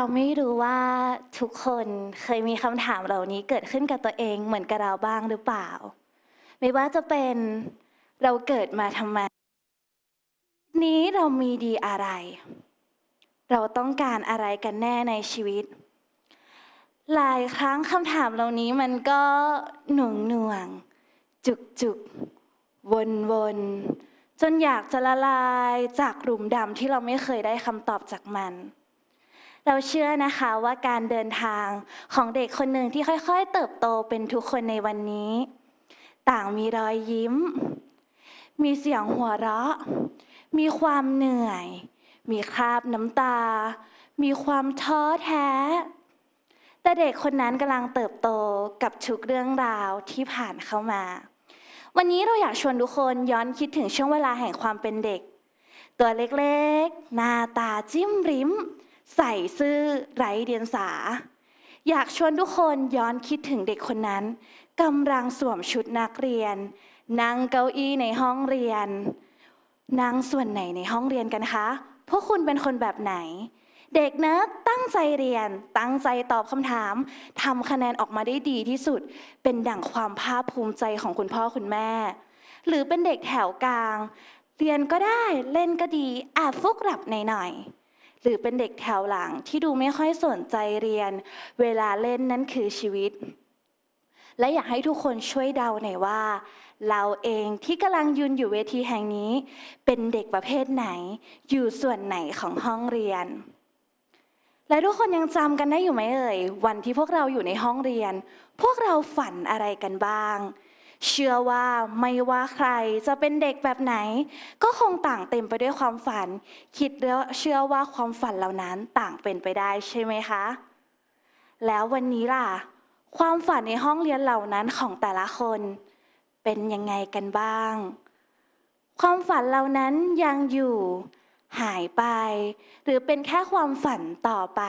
เราไม่รู้ว่าทุกคนเคยมีคำถามเหล่านี้เกิดขึ้นกับตัวเองเหมือนกับเราบ้างหรือเปล่า ไม่ว่าจะเป็นเราเกิดมาทำไม นี้เรามีดีอะไร เราต้องการอะไรกันแน่ในชีวิต หลายครั้งคำถามเหล่านี้มันก็หน่วงหน่วง จุกจุกวนวนจนอยากจะละลายจากหลุมดำที่เราไม่เคยได้คำตอบจากมัน เราเชื่อนะคะว่าการเดินทางของเด็กคนหนึ่งที่ค่อยๆ เติบโตเป็นทุกคนในวันนี้ ต่างมีรอยยิ้ม มีเสียงหัวเราะ มีความเหนื่อย มีคราบน้ำตา มีความท้อแท้ แต่เด็กคนนั้นกำลังเติบโตกับทุกเรื่องราวที่ผ่านเข้ามา วันนี้เราอยากชวนทุกคนย้อนคิดถึงช่วงเวลาแห่งความเป็นเด็ก ตัวเล็กๆ หน้าตาจิ้มริม ใส่ซื่อไร้เดียงสา อยากชวนทุกคนย้อนคิดถึงเด็กคนนั้นกำลังสวมชุดนักเรียน นั่งเก้าอี้ในห้องเรียน นั่งส่วนไหนในห้องเรียนกันคะ พวกคุณเป็นคนแบบไหน เด็กนะตั้งใจเรียน ตั้งใจตอบคำถามทำคะแนนออกมาได้ดีที่สุด เป็นดั่งความภาคภูมิใจของคุณพ่อคุณแม่ หรือเป็นเด็กแถวกลาง เรียนก็ได้เล่นก็ดีแอบฟุกหลับหน่อยๆ หรือเป็นเด็กแถวหลังที่ดูไม่ค่อยสนใจเรียน เวลาเล่นนั่นคือชีวิต และอยากให้ทุกคนช่วยเดาหน่อยว่า เราเองที่กำลังยืนอยู่เวทีแห่งนี้ เป็นเด็กประเภทไหน อยู่ส่วนไหนของห้องเรียน และทุกคนยังจำกันได้อยู่ไหมเอ่ยวันที่พวกเราอยู่ในห้องเรียน พวกเราฝันอะไรกันบ้าง เชื่อว่าไม่ว่าใครจะเป็นเด็กแบบไหน ก็คงต่างเต็มไปด้วยความฝัน คิดแล้วเชื่อว่าความฝันเหล่านั้นต่างเป็นไปได้ใช่ไหมคะ แล้ววันนี้ล่ะ ความฝันในห้องเรียนเหล่านั้นของแต่ละคน เป็นยังไงกันบ้าง ความฝันเหล่านั้นยังอยู่ หายไป หรือเป็นแค่ความฝันต่อไป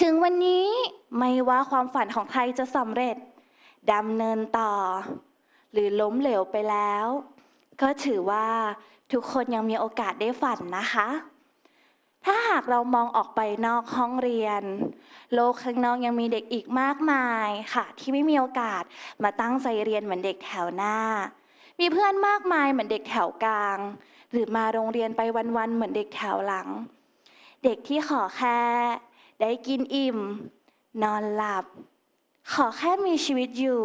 ถึงวันนี้ไม่ว่าความฝันของใครจะสำเร็จ ดำเนินต่อ หรือล้มเหลวไปแล้ว ก็ถือว่าทุกคนยังมีโอกาสได้ฝันนะคะ ถ้าหากเรามองออกไปนอกห้องเรียน โลกข้างนอกยังมีเด็กอีกมากมายค่ะ ที่ไม่มีโอกาสมาตั้งใจเรียนเหมือนเด็กแถวหน้า มีเพื่อนมากมายเหมือนเด็กแถวกลาง หรือมาโรงเรียนไปวันๆเหมือนเด็กแถวหลัง เด็กที่ขอแค่ได้กินอิ่ม นอนหลับ ขอแค่มีชีวิตอยู่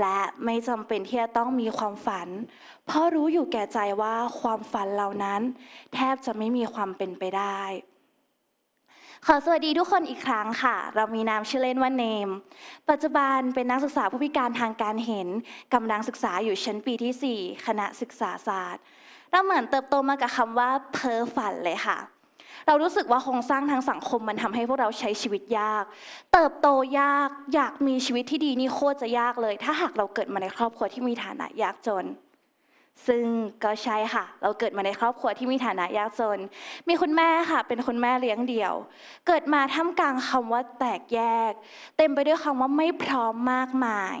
และไม่จำเป็นที่จะต้องมีความฝัน เพราะรู้อยู่แก่ใจว่าความฝันเหล่านั้น แทบจะไม่มีความเป็นไปได้ ขอสวัสดีทุกคนอีกครั้งค่ะ เรามีนามชื่อเล่นว่าเนม ปัจจุบันเป็นนักศึกษาผู้พิการทางการเห็นกำลังศึกษาอยู่ชั้นปีที่ 4 คณะศึกษาศาสตร์เราเหมือนเติบโตมากับคำว่าเพ้อฝันเลยค่ะ เรารู้สึกว่าโครงสร้างทางสังคมมันทำให้พวกเราใช้ชีวิตยาก เติบโตยากอยากมีชีวิตที่ดีนี่โคตรจะยากเลย ถ้าหากเราเกิดมาในครอบครัวที่มีฐานะยากจน ซึ่งก็ใช่ค่ะ เราเกิดมาในครอบครัวที่มีฐานะยากจน มีคุณแม่ค่ะ เป็นคุณแม่เลี้ยงเดี่ยว เกิดมาท่ามกลางคำว่าแตกแยก เต็มไปด้วยคำว่าไม่พร้อมมากมาย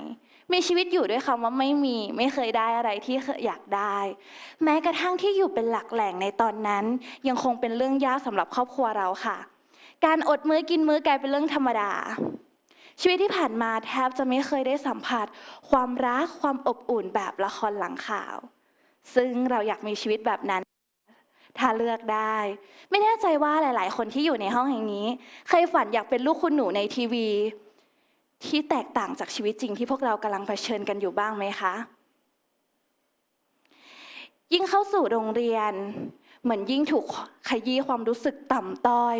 มีชีวิตอยู่ด้วยคำว่าไม่มี ไม่เคยได้อะไรที่อยากได้ แม้กระทั่งที่อยู่เป็นหลักแหล่งในตอนนั้น ยังคงเป็นเรื่องยากสำหรับครอบครัวเราค่ะ การอดมื้อกินมื้อกลายเป็นเรื่องธรรมดา ชีวิตที่ผ่านมาแทบจะไม่เคยได้สัมผัส ความรักความอบอุ่นแบบละครหลังข่าว ซึ่งเราอยากมีชีวิตแบบนั้นถ้าเลือกได้ ไม่แน่ใจว่าหลาย ๆ คนที่อยู่ในห้องแห่งนี้ เคยฝันอยากเป็นลูกคุณหนูในทีวี ที่แตกต่างจากชีวิตจริงที่พวกเรากำลังเผชิญกันอยู่บ้างไหมคะ ยิ่งเข้าสู่โรงเรียน เหมือนยิ่งถูกขยี้ความรู้สึกต่ำต้อย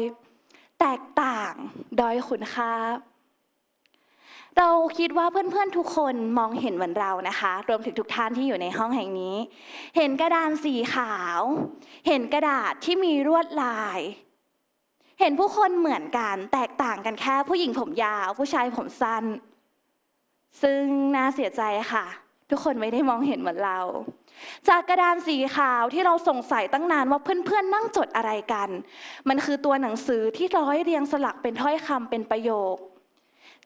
แตกต่างด้อยคุณค่าเราคิดว่าเพื่อนๆทุกคนมองเห็นเหมือนเรานะคะ รวมถึงทุกท่านที่อยู่ในห้องแห่งนี้ เห็นกระดานสีขาว เห็นกระดาษที่มีลวดลาย เห็นผู้คนเหมือนกันแตกต่างกันแค่ผู้หญิงผมยาว ผู้ชายผมสั้น ซึ่งน่าเสียใจค่ะ ทุกคนไม่ได้มองเห็นเหมือนเรา จากกระดานสีขาวที่เราสงสัยตั้งนานว่าเพื่อนๆนั่งจดอะไรกัน มันคือตัวหนังสือที่ร้อยเรียงสลักเป็นถ้อยคำเป็นประโยค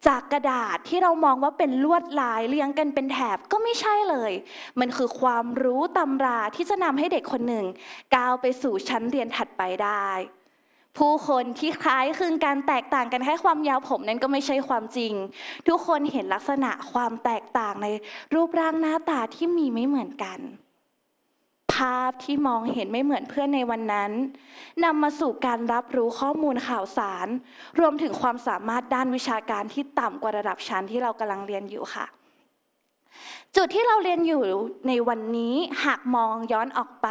จากกระดาษที่เรามองว่าเป็นลวดลายเรียงกันเป็นแถบก็ไม่ใช่เลย มันคือความรู้ตำราที่จะนำให้เด็กคนหนึ่งก้าวไปสู่ชั้นเรียนถัดไปได้ ผู้คนที่คล้ายคลึงกันแตกต่างกันแค่ความยาวผมนั้นก็ไม่ใช่ความจริง ทุกคนเห็นลักษณะความแตกต่างในรูปร่างหน้าตาที่มีไม่เหมือนกัน ภาพที่มองเห็นไม่เหมือนเพื่อนในวันนั้นนำมาสู่การรับรู้ข้อมูลข่าวสาร รวมถึงความสามารถด้านวิชาการที่ต่ำกว่าระดับชั้นที่เรากำลังเรียนอยู่ค่ะจุดที่เราเรียนอยู่ในวันนี้หากมองย้อนออกไป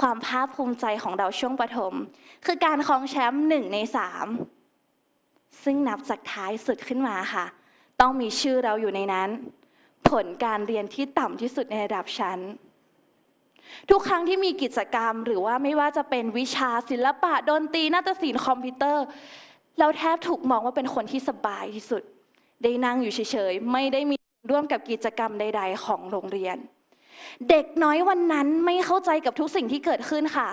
ความภาคภูมิใจของเราช่วงประถมคือการครองแชมป์หนึ่งในสามซึ่งนับจากท้ายสุดขึ้นมาค่ะ ต้องมีชื่อเราอยู่ในนั้น ผลการเรียนที่ต่ำที่สุดในระดับชั้น ทุกครั้งที่มีกิจกรรม หรือว่าไม่ว่าจะเป็นวิชาศิลปะดนตรีนาฏศิลป์คอมพิวเตอร์ เราแทบถูกมองว่าเป็นคนที่สบายที่สุด ได้นั่งอยู่เฉยๆ ไม่ได้มีร่วมกับกิจกรรมใด ๆ ของโรงเรียน เด็กน้อยวันนั้นไม่เข้าใจกับทุกสิ่งที่เกิดขึ้นค่ะ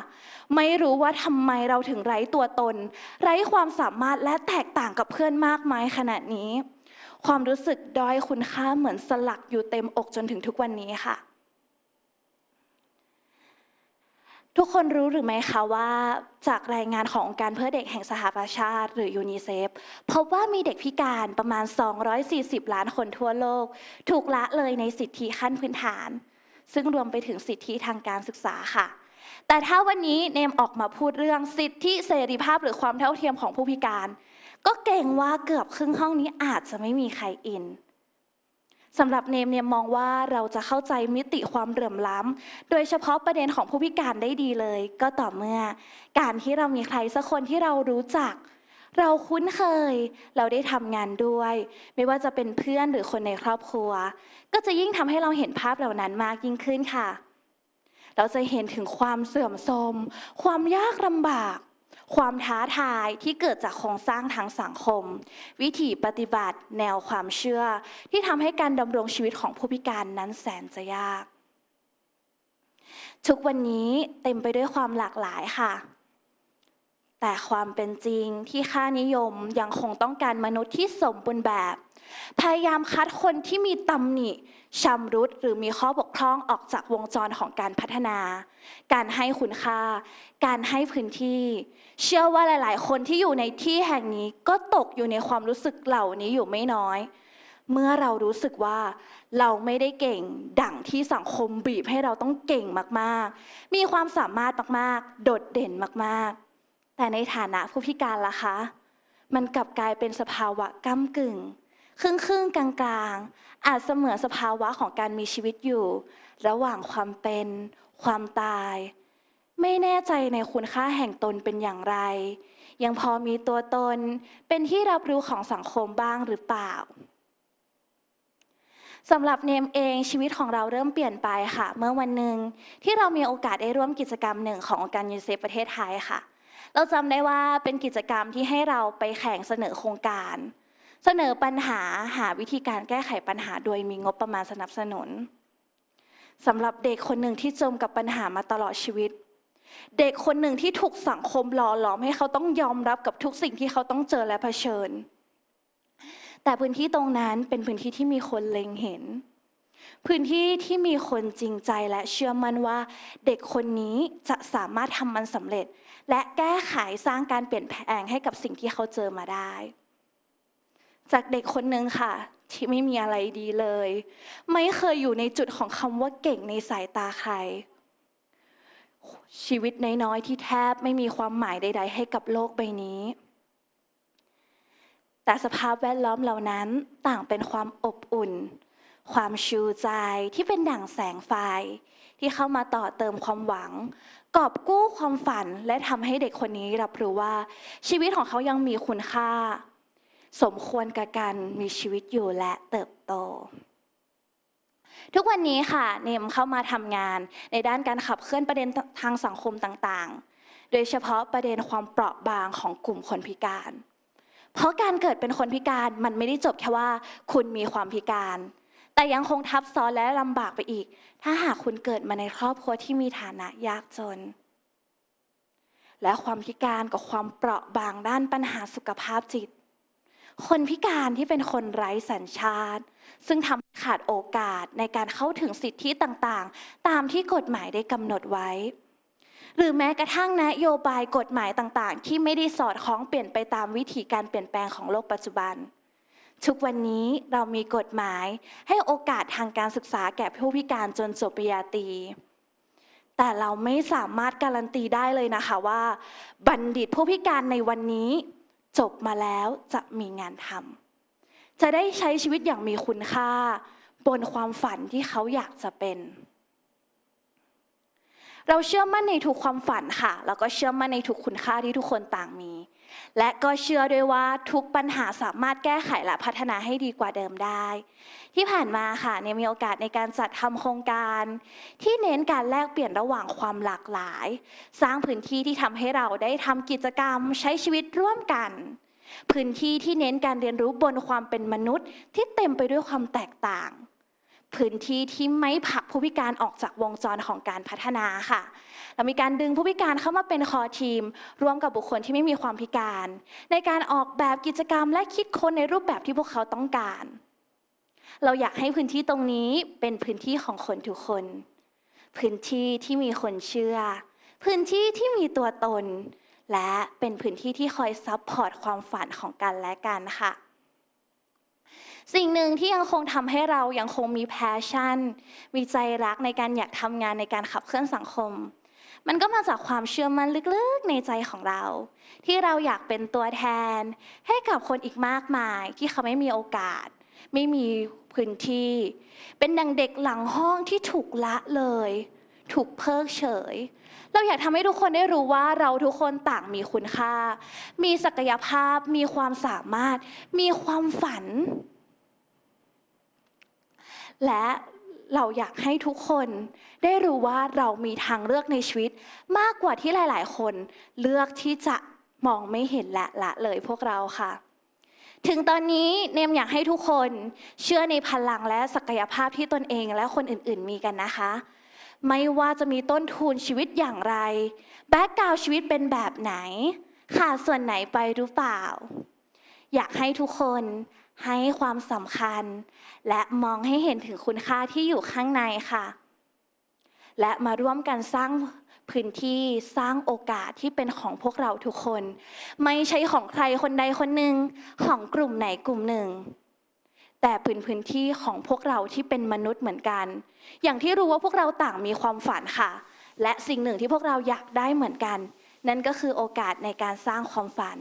ไม่รู้ว่าทำไมเราถึงไร้ตัวตน ไร้ความสามารถและแตกต่างกับเพื่อนมากมายขนาดนี้ ความรู้สึกด้อยคุณค่าเหมือนสลักอยู่เต็มอกจนถึงทุกวันนี้ค่ะ ทุกคนรู้หรือไม่คะว่า จากรายงานขององค์การเพื่อเด็กแห่งสหประชาชาติ หรือยูนิเซฟพบว่ามีเด็กพิการประมาณ 240 ล้านคนทั่วโลก ถูกละเลยในสิทธิขั้นพื้นฐาน ซึ่งรวมไปถึงสิทธิทางการศึกษาค่ะ แต่ถ้าวันนี้เนมออกมาพูดเรื่องสิทธิเสรีภาพหรือความเท่าเทียมของผู้พิการ ก็เก่งว่าเกือบครึ่งห้องนี้อาจจะไม่มีใครอินสำหรับเนมเนมมองว่าเราจะเข้าใจมิติความเหลื่อมล้ำ โดยเฉพาะประเด็นของผู้พิการได้ดีเลย ก็ต่อเมื่อ การที่เรามีใครสักคนที่เรารู้จัก เราคุ้นเคย เราได้ทำงานด้วย ไม่ว่าจะเป็นเพื่อนหรือคนในครอบครัว ก็จะยิ่งทำให้เราเห็นภาพเหล่านั้นมากยิ่งขึ้นค่ะ เราจะเห็นถึงความเสื่อมโทรมความยากลำบาก ความท้าทายที่เกิดจากโครงสร้างทางสังคม วิถีปฏิบัติ แนวความเชื่อ ที่ทำให้การดำรงชีวิตของผู้พิการนั้นแสนจะยาก ทุกวันนี้เต็มไปด้วยความหลากหลายค่ะ แต่ความเป็นจริงที่ค่านิยมยังคงต้องการมนุษย์ที่สมบูรณ์แบบ พยายามคัดคนที่มีตำหนิชำรุดหรือมีข้อบกพร่องออกจากวงจรของการพัฒนา การให้คุณค่า การให้พื้นที่ เชื่อว่าหลาย ๆ คนที่อยู่ในที่แห่งนี้ก็ตกอยู่ในความรู้สึกเหล่านี้อยู่ไม่น้อย เมื่อเรารู้สึกว่าเราไม่ได้เก่งดั่งที่สังคมบีบให้เราต้องเก่งมาก ๆ มีความสามารถมาก ๆ โดดเด่นมาก ๆ แต่ในฐานะผู้พิการล่ะคะ มันกลับกลายเป็นสภาวะก้ากึ่ง ครึ่งครึ่งๆกลางๆอาจเสมือนสภาวะของการมีชีวิตอยู่ ระหว่างความเป็น ความตาย ไม่แน่ใจในคุณค่าแห่งตนเป็นอย่างไร ยังพอมีตัวตน เป็นที่รับรู้ของสังคมบ้างหรือเปล่าสำหรับเนมเองชีวิตของเราเริ่มเปลี่ยนไปค่ะ เมื่อวันหนึ่งที่เรามีโอกาสได้ร่วมกิจกรรมหนึ่งขององค์การยูนิเซฟประเทศไทยค่ะ เราจำได้ว่าเป็นกิจกรรมที่ให้เราไปแข่งเสนอโครงการ เสนอปัญหาหาวิธีการแก้ไขปัญหาโดยมีงบประมาณสนับสนุนสำหรับเด็กคนหนึ่งที่จมกับปัญหามาตลอดชีวิต เด็กคนหนึ่งที่ถูกสังคมหล่อหลอมให้เขาต้องยอมรับกับทุกสิ่งที่เขาต้องเจอและเผชิญ แต่พื้นที่ตรงนั้นเป็นพื้นที่ที่มีคนเล็งเห็น พื้นที่ที่มีคนจริงใจและเชื่อมั่นว่า เด็กคนนี้จะสามารถทำมันสำเร็จ และแก้ไขสร้างการเปลี่ยนแปลงให้กับสิ่งที่เขาเจอมาได้ จากเด็กคนหนึ่งค่ะ ที่ไม่มีอะไรดีเลย ไม่เคยอยู่ในจุดของคำว่าเก่งในสายตาใคร ชีวิตน้อยๆที่แทบไม่มีความหมายใด ๆ ให้กับโลกใบนี้ แต่สภาพแวดล้อมเหล่านั้นต่างเป็นความอบอุ่น ความชูใจที่เป็นดั่งแสงไฟ ที่เข้ามาต่อเติมความหวัง กอบกู้ความฝันและทำให้เด็กคนนี้รับรู้ว่า ชีวิตของเขายังมีคุณค่า สมควรกับการมีชีวิตอยู่และเติบโต ทุกวันนี้ค่ะเนมเข้ามาทำงานในด้านการขับเคลื่อนประเด็นทางสังคมต่างๆ โดยเฉพาะประเด็นความเปราะบางของกลุ่มคนพิการ เพราะการเกิดเป็นคนพิการมันไม่ได้จบแค่ว่า คุณมีความพิการ แต่ยังคงทับซ้อนและลำบากไปอีก ถ้าหากคุณเกิดมาในครอบครัวที่มีฐานะยากจน และความพิการกับความเปราะบางด้านปัญหาสุขภาพจิต คนพิการที่เป็นคนไร้สัญชาติ ซึ่งทำให้ขาดโอกาสในการเข้าถึงสิทธิต่างๆ ตามที่กฎหมายได้กำหนดไว้ หรือแม้กระทั่งนโยบายกฎหมายต่างๆ ที่ไม่ได้สอดคล้องเปลี่ยนไปตามวิธีการเปลี่ยนแปลงของโลกปัจจุบัน ทุกวันนี้เรามีกฎหมายให้โอกาสทางการศึกษาแก่ผู้พิการจนจบปริญญาตรี แต่เราไม่สามารถการันตีได้เลยนะคะว่า บัณฑิตผู้พิการในวันนี้ จบมาแล้วจะมีงานทำจะได้ใช้ชีวิตอย่างมีคุณค่า บนความฝันที่เขาอยากจะเป็น เราเชื่อมั่นในทุกความฝันค่ะ แล้วก็เชื่อมั่นในทุกคุณค่าที่ทุกคนต่างมี และก็เชื่อด้วยว่าทุกปัญหาสามารถแก้ไขและพัฒนาให้ดีกว่าเดิมได้ ที่ผ่านมาค่ะเนี่ยมีโอกาสในการจัดทำโครงการ ที่เน้นการแลกเปลี่ยนระหว่างความหลากหลาย สร้างพื้นที่ที่ทำให้เราได้ทำกิจกรรมใช้ชีวิตร่วมกัน พื้นที่ที่เน้นการเรียนรู้บนความเป็นมนุษย์ ที่เต็มไปด้วยความแตกต่าง พื้นที่ที่ไม่ผลักผู้พิการออกจากวงจรของการพัฒนาค่ะ เรามีการดึงผู้พิการเข้ามาเป็นคอทีม ร่วมกับบุคคลที่ไม่มีความพิการ ในการออกแบบกิจกรรมและคิดค้นในรูปแบบที่พวกเขาต้องการ เราอยากให้พื้นที่ตรงนี้เป็นพื้นที่ของคนทุกคน พื้นที่ที่มีคนเชื่อ พื้นที่ที่มีตัวตน และเป็นพื้นที่ที่คอยซับพอร์ตความฝันของกันและกันค่ะ สิ่งหนึ่งที่ยังคงทำให้เรายังคงมีแพชชั่น มีใจรักในการอยากทำงานในการขับเคลื่อนสังคม มันก็มาจากความเชื่อมั่นลึกๆในใจของเรา ที่เราอยากเป็นตัวแทน ให้กับคนอีกมากมายที่เขาไม่มีโอกาส ไม่มีพื้นที่ เป็นดังเด็กหลังห้องที่ถูกละเลย ถูกเพิกเฉย เราอยากทำให้ทุกคนได้รู้ว่าเราทุกคนต่างมีคุณค่า มีศักยภาพ มีความสามารถ มีความฝัน และเราอยากให้ทุกคนได้รู้ว่าเรามีทางเลือกในชีวิต มากกว่าที่หลาย ๆ คนเลือกที่จะมองไม่เห็นและละเลยพวกเราค่ะ ถึงตอนนี้เนมอยากให้ทุกคนเชื่อในพลังและศักยภาพที่ตนเองและคนอื่น ๆ มีกันนะคะ ไม่ว่าจะมีต้นทุนชีวิตอย่างไร แบ็กกราวชีวิตเป็นแบบไหน ขาดส่วนไหนไปหรือเปล่า อยากให้ทุกคน ให้ความสำคัญ และมองให้เห็นถึงคุณค่าที่อยู่ข้างในค่ะ และมาร่วมกันสร้างพื้นที่สร้างโอกาสที่เป็นของพวกเราทุกคน ไม่ใช่ของใครคนใดคนหนึ่งของกลุ่มไหนกลุ่มหนึ่ง แต่เป็นพื้นที่ของพวกเราที่เป็นมนุษย์เหมือนกัน อย่างที่รู้ว่าพวกเราต่างมีความฝันค่ะ และสิ่งหนึ่งที่พวกเราอยากได้เหมือนกัน นั่นก็คือโอกาสในการสร้างความฝัน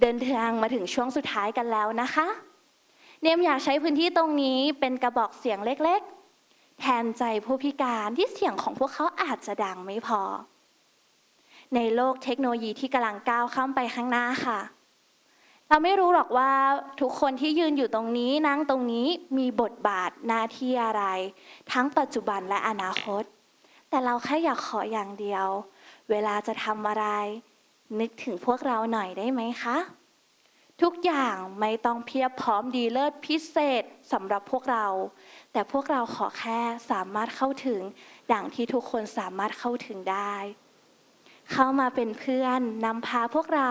เดินทางมาถึงช่วงสุดท้ายกันแล้วนะคะ เนมอยากใช้พื้นที่ตรงนี้เป็นกระบอกเสียงเล็กๆ แทนใจผู้พิการที่เสียงของพวกเขาอาจจะดังไม่พอ ในโลกเทคโนโลยีที่กำลังก้าวข้ามไปข้างหน้าค่ะ เราไม่รู้หรอกว่าทุกคนที่ยืนอยู่ตรงนี้นั่งตรงนี้มีบทบาทหน้าที่อะไร ทั้งปัจจุบันและอนาคต แต่เราแค่อยากขออย่างเดียว เวลาจะทำอะไร นึกถึงพวกเราหน่อยได้ไหมคะ ทุกอย่างไม่ต้องเพียบพร้อมดีเลิศพิเศษสำหรับพวกเรา แต่พวกเราขอแค่สามารถเข้าถึงดังที่ทุกคนสามารถเข้าถึงได้ เข้ามาเป็นเพื่อนนำพาพวกเรา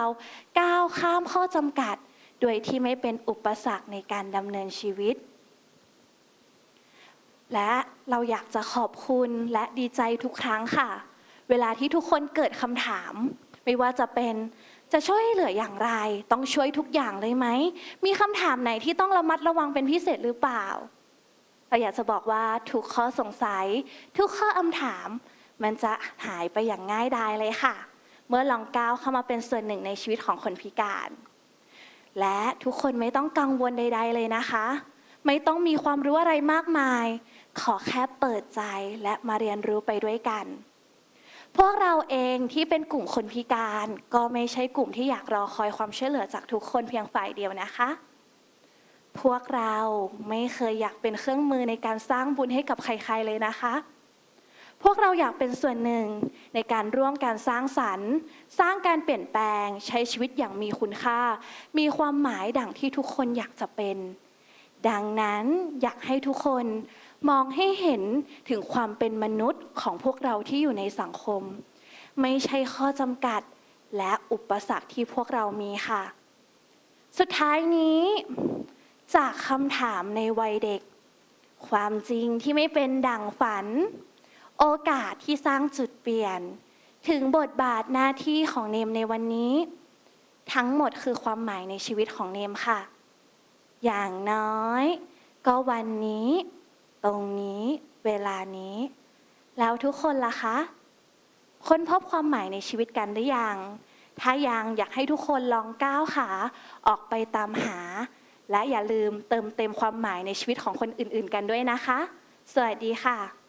ก้าวข้ามข้อจำกัด โดยที่ไม่เป็นอุปสรรคในการดำเนินชีวิตและเราอยากจะขอบคุณและดีใจทุกครั้งค่ะ เวลาที่ทุกคนเกิดคำถาม ไม่ว่าจะเป็นจะช่วยเหลืออย่างไร ต้องช่วยทุกอย่างเลยไหม มีคำถามไหนที่ต้องระมัดระวังเป็นพิเศษหรือเปล่าเราอยากจะบอกว่าทุกข้อสงสัย ทุกข้อคำถาม มันจะหายไปอย่างง่ายดายเลยค่ะ เมื่อลองก้าวเข้ามาเป็นส่วนหนึ่งในชีวิตของคนพิการ และทุกคนไม่ต้องกังวลใด ๆ เลยนะคะ ไม่ต้องมีความรู้อะไรมากมาย ขอแค่เปิดใจและมาเรียนรู้ไปด้วยกัน พวกเราเองที่เป็นกลุ่มคนพิการ ก็ไม่ใช่กลุ่มที่อยากรอคอยความช่วยเหลือจากทุกคนเพียงฝ่ายเดียวนะคะ พวกเราไม่เคยอยากเป็นเครื่องมือในการสร้างบุญให้กับใครๆเลยนะคะ พวกเราอยากเป็นส่วนหนึ่งในการร่วมการสร้างสรรค์ สร้างการเปลี่ยนแปลง ใช้ชีวิตอย่างมีคุณค่า มีความหมายดังที่ทุกคนอยากจะเป็น ดังนั้นอยากให้ทุกคน มองให้เห็นถึงความเป็นมนุษย์ของพวกเราที่อยู่ในสังคม ไม่ใช่ข้อจำกัดและอุปสรรคที่พวกเรามีค่ะ สุดท้ายนี้ จากคำถามในวัยเด็ก ความจริงที่ไม่เป็นดั่งฝัน โอกาสที่สร้างจุดเปลี่ยน ถึงบทบาทหน้าที่ของเนมในวันนี้ ทั้งหมดคือความหมายในชีวิตของเนมค่ะ อย่างน้อย ก็วันนี้ ตรงนี้ เวลานี้ แล้วทุกคนล่ะคะ ค้นพบความหมายในชีวิตกันหรือยัง ถ้ายังอยากให้ทุกคนลองก้าวขาออกไปตามหา และอย่าลืมเติมเต็มความหมายในชีวิตของคนอื่น ๆ กันด้วยนะคะ สวัสดีค่ะ